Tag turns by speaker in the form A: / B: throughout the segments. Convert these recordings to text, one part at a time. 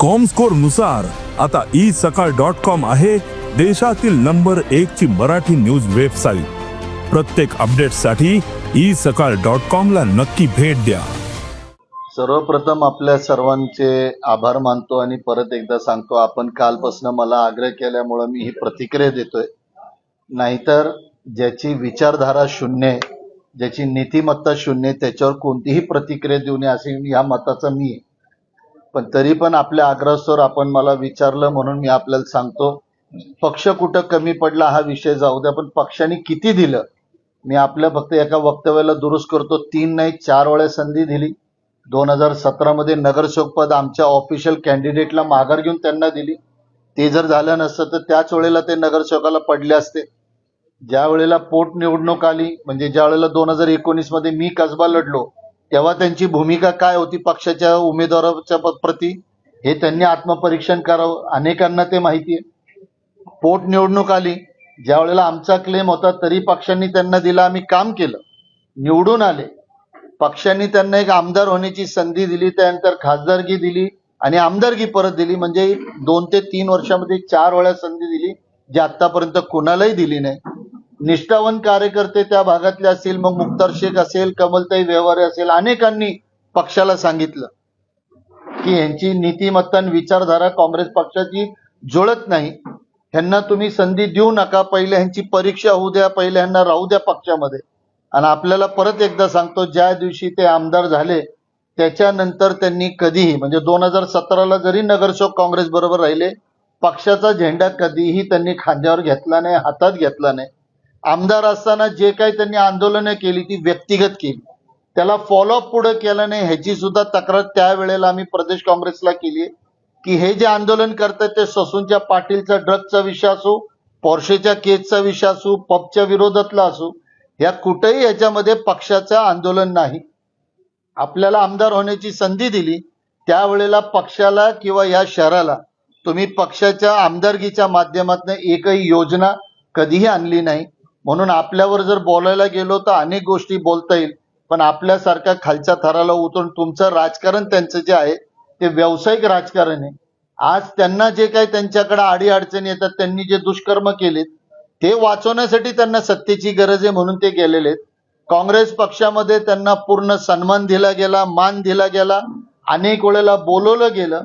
A: कॉमस्कोरनुसार आता ई सकाळ dot com आहे देशातील नंबर एक ची मराठी न्यूज वेबसाईट प्रत्येक अपडेटसाठी ई सकाळ डॉट कॉम ला नक्की भेट द्या.
B: सर्वप्रथम आपल्या सर्वांचे आभार मानतो आणि परत एकदा सांगतो आपण कालपासून मला आग्रह केल्यामुळं मी ही प्रतिक्रिया देतोय. नाहीतर ज्याची विचारधारा शून्य ज्याची नीतिमत्ता शून्य त्याच्यावर कोणतीही प्रतिक्रिया देऊ नये असे या मताचा मी आहे. पण तरी पण आपल्या आग्रहास्तवर आपण मला विचारलं म्हणून मी आपल्याला सांगतो पक्ष कुठं कमी पडला हा विषय जाऊ द्या पण पक्षाने किती दिलं? मी आपल्या फक्त एका वक्तव्याला दुरुस्त करतो तीन नाही चार वेळा संधी दिली. दोन हजार सतरा मध्ये नगरसेवक पद आमच्या ऑफिशियल कॅन्डिडेटला माघार घेऊन त्यांना दिली. ते जर झालं नसतं तर त्याच वेळेला ते नगरसेवकाला पडले असते. ज्या वेळेला पोट निवडणूक आली म्हणजे ज्या वेळेला दोन हजार एकोणीसमध्ये मी कसबा लढलो तेव्हा त्यांची भूमिका काय होती पक्षाच्या उमेदवाराच्या प्रती? हे त्यांनी आत्मपरीक्षण करावं. अनेकांना ते माहिती आहे. पोटनिवडणूक आली. ज्या वेळेला आमचा क्लेम होता तरी पक्षांनी त्यांना दिला. आम्ही काम केलं. निवडून आले. पक्षांनी त्यांना एक आमदार होण्याची संधी दिली. त्यानंतर खासदारकी दिली आणि आमदारकी परत दिली. म्हणजे दोन ते तीन वर्षामध्ये चार वेळा संधी दिली जी आतापर्यंत कुणालाही दिली नाही. निष्ठावन कार्यकर्ते त्या भागातले असतील मग मुक्तार शेख असेल कमलताई व्यवहारे असेल अनेकांनी पक्षाला सांगितलं की यांची नीतिमत्ता विचारधारा काँग्रेस पक्षाची जुळत नाही. ह्यांना तुम्ही संधी देऊ नका पहिले ह्यांची परीक्षा होऊ द्या पहिले ह्यांना राहू द्या पक्षामध्ये. आणि आपल्याला परत एकदा सांगतो ज्या दिवशी ते आमदार झाले त्याच्यानंतर त्यांनी कधीही म्हणजे दोन हजार सतराला जरी नगरसेवक काँग्रेस बरोबर राहिले पक्षाचा झेंडा कधीही त्यांनी खांद्यावर घेतला नाही हातात घेतला नाही. आमदार असताना जे काही त्यांनी आंदोलनं केली ती व्यक्तिगत केली. त्याला फॉलोअप पुढे केलं नाही ह्याची सुद्धा तक्रार त्यावेळेला आम्ही प्रदेश काँग्रेसला केली की हे जे आंदोलन करतात ते ससूनच्या पाटीलचा ड्रगचा विषय असो पोर्शेच्या केसचा विषय असो पबच्या विरोधातला असो या कुठेही याच्यामध्ये पक्षाचं आंदोलन नाही. आपल्याला आमदार होण्याची संधी दिली त्यावेळेला पक्षाला किंवा या शहराला तुम्ही पक्षाच्या आमदारकीच्या माध्यमातून एकही योजना कधीही आणली नाही. म्हणून आपल्यावर जर बोलायला गेलो तर अनेक गोष्टी बोलता येईल पण आपल्यासारख्या खालच्या थराला उतरून तुमचं राजकारण त्यांचं जे आहे ते व्यावसायिक राजकारण आहे. आज त्यांना जे काही त्यांच्याकडे आडी अडचणी येतात त्यांनी जे दुष्कर्म केलेत ते वाचवण्यासाठी त्यांना सत्तेची गरज आहे म्हणून ते गेलेले आहेत. काँग्रेस पक्षामध्ये त्यांना पूर्ण सन्मान दिला गेला मान दिला गेला अनेक वेळेला बोलवलं गेलं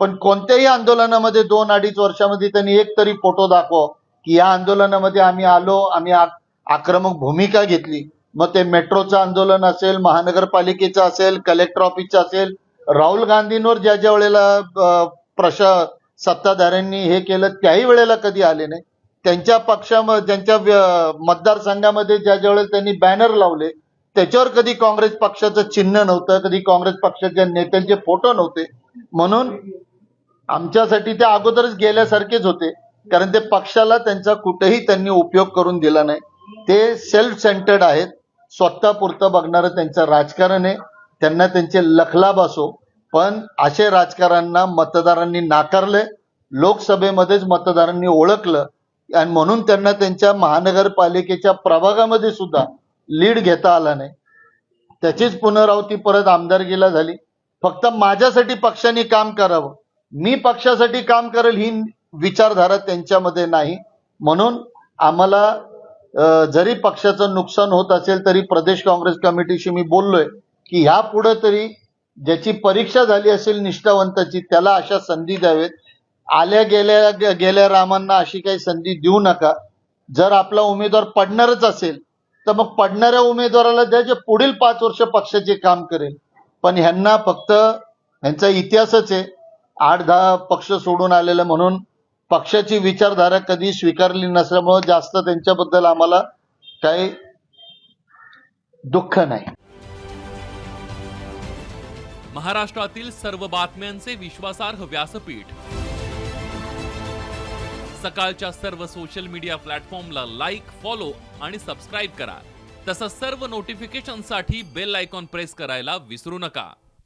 B: पण कोणत्याही आंदोलनामध्ये दोन अडीच वर्षामध्ये त्यांनी एक तरी फोटो दाखवा की या आंदोलनामध्ये आम्ही आलो आम्ही आक्रमक भूमिका घेतली. मग ते मेट्रोचं आंदोलन असेल महानगरपालिकेचं असेल कलेक्टर ऑफिसचं असेल राहुल गांधींवर ज्या ज्या वेळेला प्रशा सत्ताधाऱ्यांनी हे केलं त्याही वेळेला कधी आले नाही. त्यांच्या पक्षामध्ये त्यांच्या मतदारसंघामध्ये ज्या ज्या वेळेला त्यांनी बॅनर लावले त्याच्यावर कधी काँग्रेस पक्षाचं चिन्ह नव्हतं कधी काँग्रेस पक्षाच्या नेत्यांचे फोटो नव्हते. म्हणून आमच्यासाठी ते अगोदरच गेल्यासारखेच होते. कारण ते पक्षाला त्यांचा कुठेही त्यांनी उपयोग करून दिला नाही. ते सेल्फ सेंटर्ड आहेत स्वतःपुरतं बघणारं त्यांचं राजकारण आहे. त्यांना त्यांचे लखलाभ असो. पण असे राजकारण्यांना मतदारांनी नाकारले लोकसभेमध्येच मतदारांनी ओळखलं. आणि म्हणून त्यांना त्यांच्या महानगरपालिकेच्या प्रभागामध्ये सुद्धा लीड घेता आला नाही. त्याचीच पुनरावृत्ती परत आमदारकीला झाली. फक्त माझ्यासाठी पक्षाने काम करावं. मी पक्षासाठी काम करेल ही विचारधारा त्यांच्यामध्ये नाही. म्हणून आम्हाला जरी पक्षाचं नुकसान होत असेल तरी प्रदेश काँग्रेस कमिटीशी मी बोललोय की ह्या पुढे तरी ज्याची परीक्षा झाली असेल निष्ठावंताची त्याला अशा संधी द्यावेत. आल्या गेल्या गेल्या रामांना अशी काही संधी देऊ नका. जर आपला उमेदवार पडणारच असेल तर मग पडणाऱ्या उमेदवाराला द्या जे पुढील पाच वर्ष पक्षाचे काम करेल. पण ह्यांना फक्त ह्यांचा इतिहासच आहे. आठ दहा पक्ष सोडून आलेलं म्हणून पक्षाची विचारधारा कधी स्वीकारली नसल्यामुळे जास्त त्यांच्याबद्दल आम्हाला काही दुःख नाही.
C: महाराष्ट्रातील सर्व बातम्यांचे विश्वासार्ह व्यासपीठ. सकाळच्या सर्व सोशल मीडिया प्लॅटफॉर्मला लाईक फॉलो आणि सबस्क्राईब करा. तसंच सर्व नोटिफिकेशनसाठी बेल आयकॉन प्रेस करायला विसरू नका.